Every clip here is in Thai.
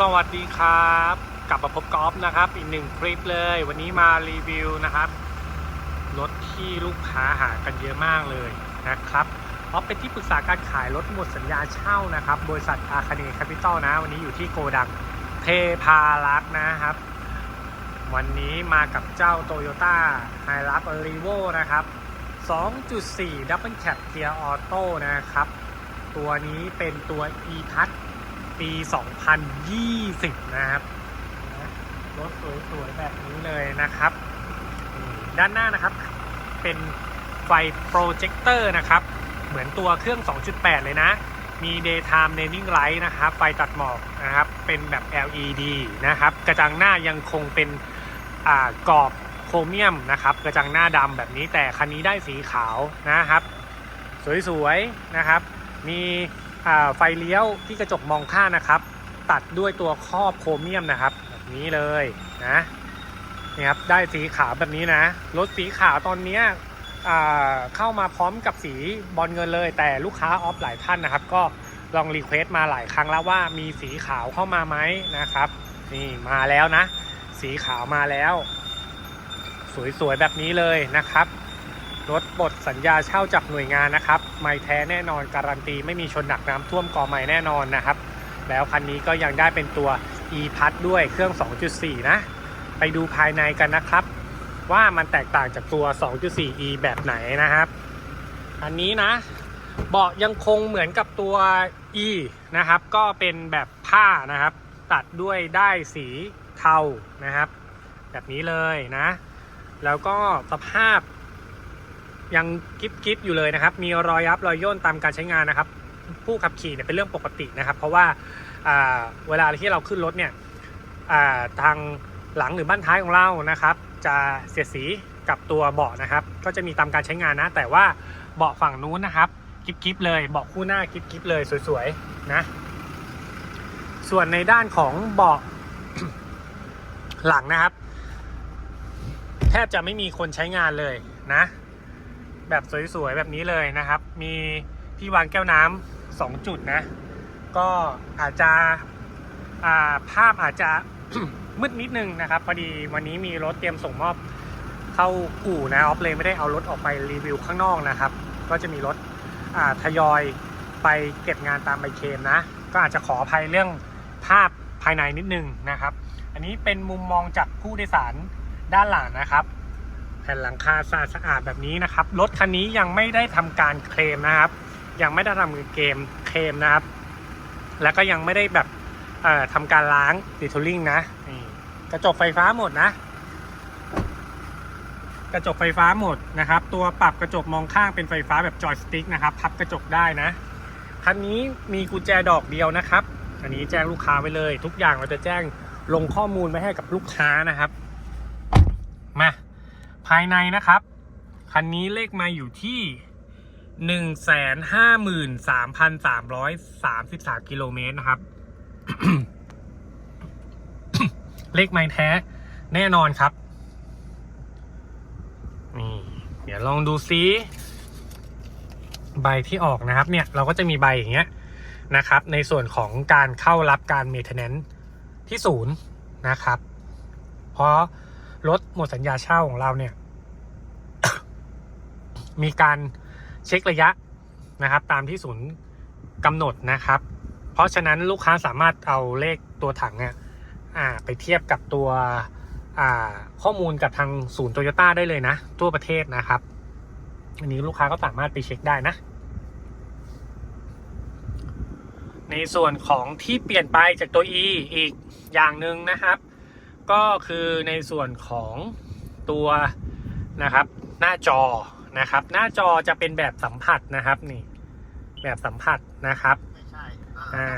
สวัสดีครับ กลับมาพบกอล์ฟนะครับ อีกหนึ่งคลิปเลย วันนี้มารีวิวนะครับ รถที่ลูกค้าหากันเยอะมากเลยนะครับเพราะเป็นที่ปรึกษาการขายรถหมดสัญญาเช่านะครับ บริษัทอาคาเนแคปิตอลนะ วันนี้อยู่ที่โกดังเทพารักษ์นะครับ วันนี้มากับเจ้า Toyota h i l u x r e v o นะครับ 2.4 Double Cab Gear Auto นะครับ ตัวนี้เป็นตัว e p a s ปี 2020 นะครับนะรถสวยๆ แบบนี้เลยนะครับ ด้านหน้านะครับเป็นไฟโปรเจคเตอร์นะครับ เหมือนตัวเครื่อง 2.8 เลยนะ มี daytime running light นะครับ ไฟตัดหมอกนะครับ เป็นแบบ LED นะครับ กระจังหน้ายังคงเป็นกรอบโครเมียมนะครับ กระจังหน้าดำแบบนี้แต่คันนี้ได้สีขาวนะครับ สวยๆ นะครับ มี ไฟเลี้ยวที่กระจกมองข้างนะครับ ตัดด้วยตัวครอบโครเมียมนะครับ แบบนี้เลยนะนี่ครับได้สีขาวแบบนี้นะรถสีขาวตอนนี้เข้ามาพร้อมกับสีบอลเงินเลย แต่ลูกค้าออฟหลายท่านนะครับ ก็ลองรีเควสต์มาหลายครั้งแล้วว่ามีสีขาวเข้ามาไหมนะครับ นี่มาแล้วนะ สีขาวมาแล้ว สวยๆแบบนี้เลยนะครับ รถบทสัญญาเช่าจากหน่วยงานนะครับ ไม่แท้แน่นอนการันตีไม่มีชนหนักน้ำท่วมกอไม่แน่นอนนะครับ แล้วคันนี้ก็ยังได้เป็นตัว e p a s ด้วยเครื่อง 2.4 นะ ไปดูภายในกันนะครับ ว่ามันแตกต่างจากตัว 2.4e แบบไหนนะครับ อันนี้นะเบาะยังคงเหมือนกับตัว e นะครับ ก็เป็นแบบผ้านะครับ ตัดด้วยได้สีเทานะครับ แบบนี้เลยนะ แล้วก็สภาพ ยังกิฟกิฟอยู่เลยนะครับ มีรอยยับรอยย่นตามการใช้งานนะครับ ผู้ขับขี่เนี่ยเป็นเรื่องปกตินะครับ เพราะว่าเวลาที่เราขึ้นรถเนี่ยทางหลังหรือบ้านท้ายของเรานะครับ จะเสียดสีกับตัวเบาะนะครับ ก็จะมีตามการใช้งานนะ แต่ว่าเบาะฝั่งนู้นนะครับกิฟกิฟเลยเบาะคู่หน้ากิฟกิฟเลยสวยๆนะ ส่วนในด้านของเบาะหลังนะครับ แทบจะไม่มีคนใช้งานเลยนะ แบบสวยๆแบบนี้เลยนะครับ มีที่วางแก้วน้ำสองจุดนะ ก็อาจจะาภาพอาจจะมืดนิดนึงนะครับพอดีวันนี้มีรถเตรียมส่งมอบเข้าอู่นะออฟเลยไม่ได้เอารถออกไปรีวิวข้างนอกนะครับ ก็จะมีรถอาทยอยไปเก็บงานตามใบเคมนะ ก็อาจจะขออภัยเรื่องภาพภายในนิดนึงนะครับ อันนี้เป็นมุมมองจากผู้โดยสารด้านหลังนะครับ แผ่นหลังคาสะอาดสะอาดแบบนี้นะครับ รถคันนี้ยังไม่ได้ทำการเคลมนะครับ ยังไม่ได้ทำเกมเคลมนะครับ แล้วก็ยังไม่ได้แบบเอ่อทำการล้างดีทูลิ่งนะกระจกไฟฟ้าหมดนะ กระจกไฟฟ้าหมดนะครับ ตัวปรับกระจกมองข้างเป็นไฟฟ้าแบบจอยสติ๊กนะครับ พับกระจกได้นะคันนี้มีกุญแจดอกเดียวนะครับ อันนี้แจ้งลูกค้าไว้เลย ทุกอย่างเราจะแจ้งลงข้อมูลไว้ให้กับลูกค้านะครับายในนะครับ คันนี้เลขมาอยู่ที่หนึ่งแสนห้าหมื่นสามพันสามร้อยสามสิบสามกิโลเมตรนะครับ เลขไม้แท้แน่นอนครับ นี่ เดี๋ยวลองดูซิใบที่ออกนะครับ เนี่ยเราก็จะมีใบอย่างเงี้ยนะครับ ในส่วนของการเข้ารับการเมเทน a น c e ที่ศูนย์นะครับ เพราะรถหมดสัญญาเช่าของเราเนี่ย มีการเช็คระยะนะครับ ตามที่ศูนย์กำหนดนะครับ เพราะฉะนั้นลูกค้าสามารถเอาเลขตัวถังเนี่ยอ่าไปเทียบกับตัวอ่าข้อมูลกับทางศูนย์โตโยต้าได้เลยนะ ทั่วประเทศนะครับ อันนี้ลูกค้าก็สามารถไปเช็คได้นะ ในส่วนของที่เปลี่ยนไปจากตัว E อีกอย่างหนึ่งนะครับ ก็คือในส่วนของตัวนะครับหน้าจอ นะครับ หน้าจอจะเป็นแบบสัมผัสนะครับนี่ แบบสัมผัสนะครับไม่ใช่อ่า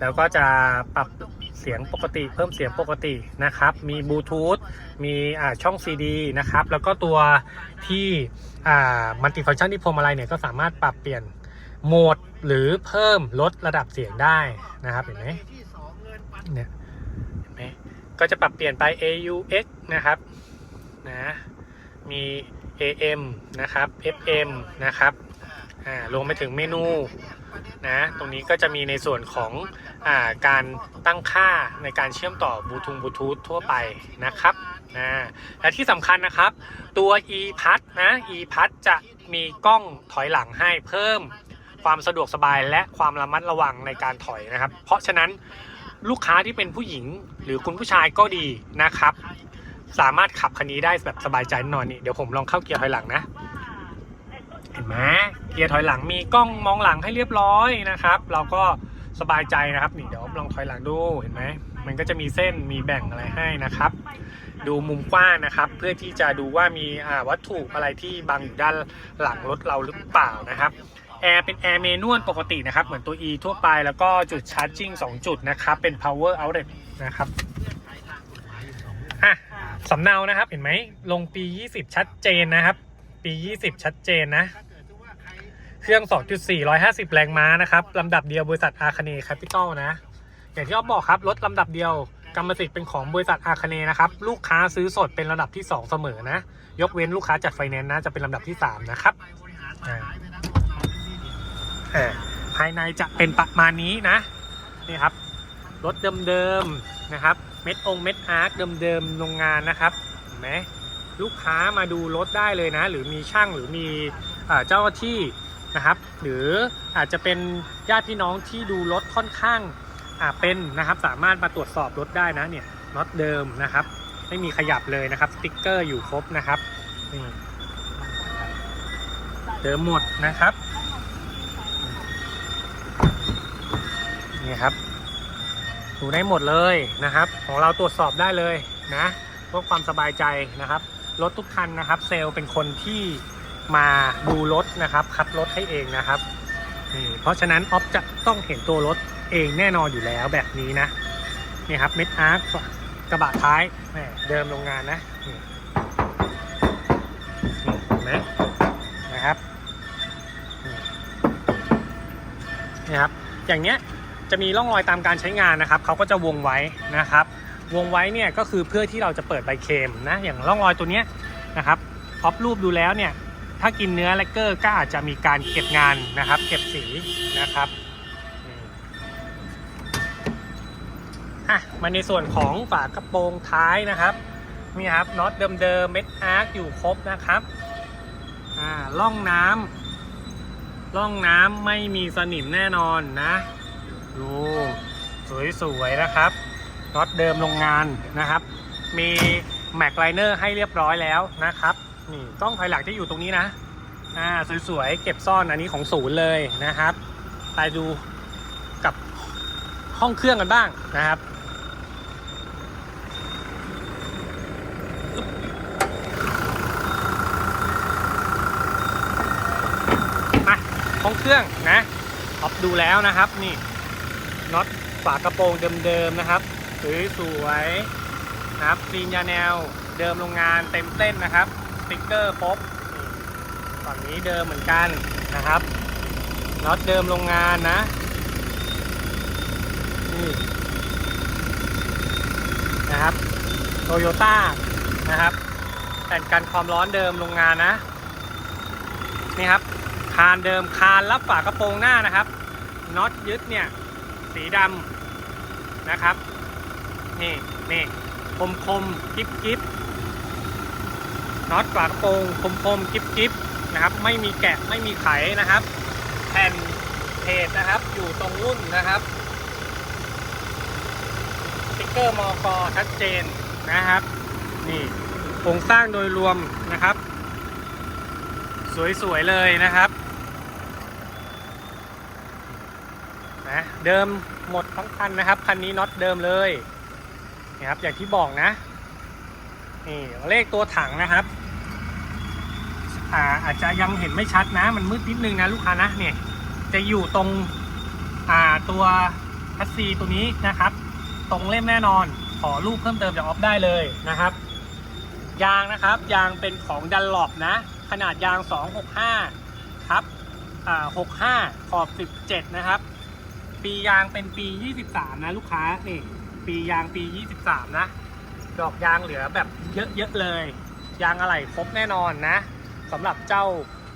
แล้วก็จะปรับเสียงปกติ เพิ่มเสียงปกตินะครับ มีบลูทูธมีอ่าช่อง CD นะครับ แล้วก็ตัวที่อ่ามัลติฟังก์ชันที่พวงมาลัยเนี่ยก็สามารถปรับเปลี่ยนโหมดหรือเพิ่มลดระดับเสียงได้นะครับเห็นไหมที่สองเงินปันเนี่ยเห็นไหมก็จะปรับเปลี่ยนไป AUX นะครับนะมี AM นะครับ FM นะครับอ่ารวมไปถึงเมนูนะตรงนี้ก็จะมีในส่วนของอาการตั้งค่าในการเชื่อมต่อบลูทูธบลูทูธทั่วไปนะครับนะและที่สำคัญนะครับ ตัว e p a d นะ e p a d จะมีกล้องถอยหลังให้เพิ่มความสะดวกสบายและความระมัดระวังในการถอยนะครับ เพราะฉะนั้นลูกค้าที่เป็นผู้หญิงหรือคุณผู้ชายก็ดีนะครับ สามารถขับคันนี้ได้แบบสบายใจแน่นอนนี่เดี๋ยวผมลองเข้าเกียร์ถอยหลังนะ เห็นไหมเกียร์ถอยหลังมีกล้องมองหลังให้เรียบร้อยนะครับ เราก็สบายใจนะครับนี่เดี๋ยวลองถอยหลังดูเห็นไหมมันก็จะมีเส้นมีแบ่งอะไรให้นะครับ ดูมุมกว้างนะครับ เพื่อที่จะดูว่ามีอ่าวัตถุอะไรที่บังอยู่ด้านหลังรถเราหรือเปล่านะครับแอร์เป็นแอร์เมนวลปกตินะครับ เหมือนตัว E ทั่วไปแล้วก็จุดชาร์จิ่ง2 จุดนะครับ เป็น power outlet นะครับ สำเนานะครับเห็นไหมลงปี 20 ชัดเจนนะครับ ปี 20 ชัดเจนนะ เครื่อง 2.4 150 แรงม้านะครับลำดับเดียวบริษัทอาคเนย์แคปิตอลนะ อย่างที่อ๊อฟบอกครับ รถลำดับเดียวกรรมสิทธิ์เป็นของบริษัทอาคเนย์นะครับ ลูกค้าซื้อสดเป็นลำดับที่ 2 เสมอนะ ยกเว้นลูกค้าจัดไฟแนนซ์นะ จะเป็นลำดับที่ 3 นะครับภายในจะเป็นประมาณนี้นะนี่ครับรถเดิมๆนะครับ เม็ดองเม็ดอาร์คเดิมๆโรงงานนะครับเห็นไหมลูกค้ามาดูรถได้เลยนะ หรือมีช่างหรือมีเจ้าที่นะครับ หรืออาจจะเป็นญาติพี่น้องที่ดูรถค่อนข้างเป็นนะครับ สามารถมาตรวจสอบรถได้นะเนี่ยน็อตเดิมนะครับ ไม่มีขยับเลยนะครับสติ๊กเกอร์อยู่ครบนะครับนี่เดิมหมดนะครับนี่ครับ ดูได้หมดเลยนะครับ ของเราตรวจสอบได้เลยนะเพื่อความสบายใจนะครับรถทุกคันนะครับ เซลล์เป็นคนที่มาดูรถนะครับคัดรถให้เองนะครับนี่เพราะฉะนั้นออฟจะต้องเห็นตัวรถเองแน่นอนอยู่แล้วแบบนี้นะนี่ครับเม็ดอาร์คกระบะท้ายเดิมโรงงานนะนี่เห็นไหมนะครับนี่นี่ครับอย่างเนี้ย จะมีร่องรอยตามการใช้งานนะครับเขาก็จะวงไว้นะครับ วงไว้เนี่ยก็คือเพื่อที่เราจะเปิดใบเค็มนะอย่างร่องรอยตัวเนี้ยนะครับออฟรูปดูแล้วเนี่ยถ้ากินเนื้อแลกเกอร์ก็อาจจะมีการเก็บงานนะครับ เก็บสีนะครับอะมาในส่วนของฝากระโปรงท้ายนะครับนี่ครับน็อตเดิมๆเม็ดอาร์คอยู่ครบนะครับอ่าล่องน้ำร่องน้ำไม่มีสนิมแน่นอนนะ ดูสวยๆนะครับน็อตเดิมโรงงานนะครับ มีแม็กไลเนอร์ให้เรียบร้อยแล้วนะครับนี่กล้องถอยหลังจะอยู่ตรงนี้นะอ่าสวยๆเก็บซ่อนอันนี้ของศูนย์เลยนะครับไปดูกับห้องเครื่องกันบ้างนะครับมาห้องเครื่องนะออฟดูแล้วนะครับนี่ น็อตฝากระโปรงเดิมๆนะครับสวยๆนะครับซีนยาแนวเดิมโรงงานเต็มเส้นนะครับสติ๊กเกอร์ครบฝั่งนี้เดิมเหมือนกันนะครับน็อตเดิมโรงงานนะนี่นะครับโตโยต้านะครับแผ่นกันความร้อนเดิมโรงงานนะนี่ครับคานเดิมคานรับฝากระโปรงหน้านะครับน็อตยึดเนี่ย สีดำนะครับ นี่นี่คมคมกิ๊บกิ๊บน็อตฝากระโปรงคมคมกิ๊บกิ๊บนะครับ ไม่มีแกะไม่มีไขนะครับ แผ่นเพจนะครับ อยู่ตรงรุ่นนะครับสติ๊กเกอร์มอกอชัดเจนนะครับ นี่โครงสร้างโดยรวมนะครับ สวยๆเลยนะครับ นะเดิมหมดทั้งคันนะครับ คันนี้น็อตเดิมเลยนี่ครับอย่างที่บอกนะนี่เลขตัวถังนะครับอ่าอาจจะยังเห็นไม่ชัดนะ มันมืดนิดนึงนะลูกค้านะเนี่ยจะอยู่ตรงอ่าตัวพัสซีตัวนี้นะครับ ตรงเล่มแน่นอน ขอรูปเพิ่มเติมจากออฟได้เลยนะครับ ยางนะครับ ยางเป็นของดันหลบนะ ขนาดยาง 265 ครับอ่า65 ขอบ 17 นะครับ ปียางเป็นปี 23 นะ ลูกค้านี่ ปียางปี 23 นะ ดอกยางเหลือแบบเยอะๆเลย ยางอะไหล่ครบแน่นอนนะสำหรับเจ้า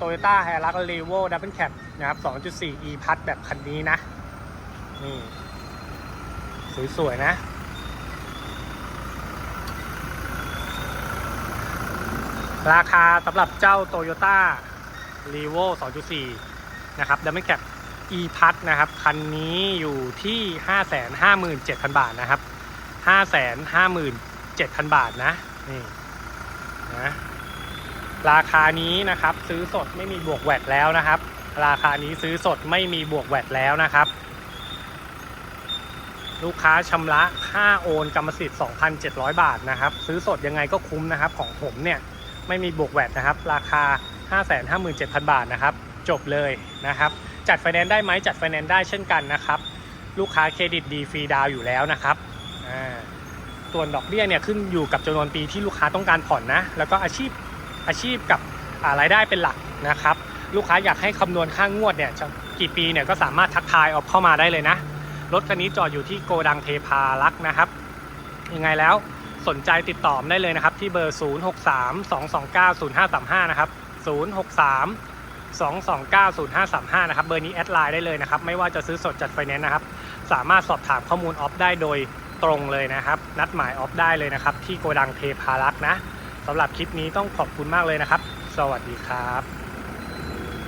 Toyota h i l u x r e v o Double Cab นะครับ 2.4 e พัดแบบคันนี้นะ นี่ สวยๆ นะราคาสำหรับเจ้า Toyota r e v o 2.4 นะครับ d o u b l e Cab e พัดนะครับ คันนี้อยู่ที่ 557,000 บาทนะครับ 557,000 บาทนะ นี่นะราคานี้นะครับซื้อสดไม่มีบวกแวดแล้วนะครับ ราคานี้ซื้อสดไม่มีบวกแวดแล้วนะครับ ลูกค้าชำระค่าโอนกรรมสิทธิ์ 2,700 บาทนะครับ ซื้อสดยังไงก็คุ้มนะครับ ของผมเนี่ยไม่มีบวกแวดนะครับ ราคา 557,000 บาทนะครับ จบเลยนะครับ จัดไฟแนนซ์ได้ไหมจัดไฟแนนซ์ได้เช่นกันนะครับ ลูกค้าเครดิตดีฟรีดาวอยู่แล้วนะครับส่วนดอกเบี้ยเนี่ยขึ้นอยู่กับจำนวนปีที่ลูกค้าต้องการผ่อนนะ แล้วก็อาชีพอาชีพกับารายได้เป็นหลักนะครับ ลูกค้าอยากให้คำนวณค่างวดเนี่ยกี่ปีเนี่ยก็สามารถทักทายออกเข้ามาได้เลยนะ รถคันนี้จอดอยู่ที่โกดังเทพารักษ์นะครับ ยังไงแล้วสนใจติดต่อได้เลยนะครับ ที่เบอร์ 0632290535 นะครับ 063 2290535นะครับ เบอร์นี้แอดไลน์ได้เลยนะครับ ไม่ว่าจะซื้อสดจัดไฟแนนซ์นะครับ สามารถสอบถามข้อมูลออฟได้โดยตรงเลยนะครับ นัดหมายออฟได้เลยนะครับ ที่โกดังเทพารักษ์นะสำหรับคลิปนี้ต้องขอบคุณมากเลยนะครับ สวัสดีครับ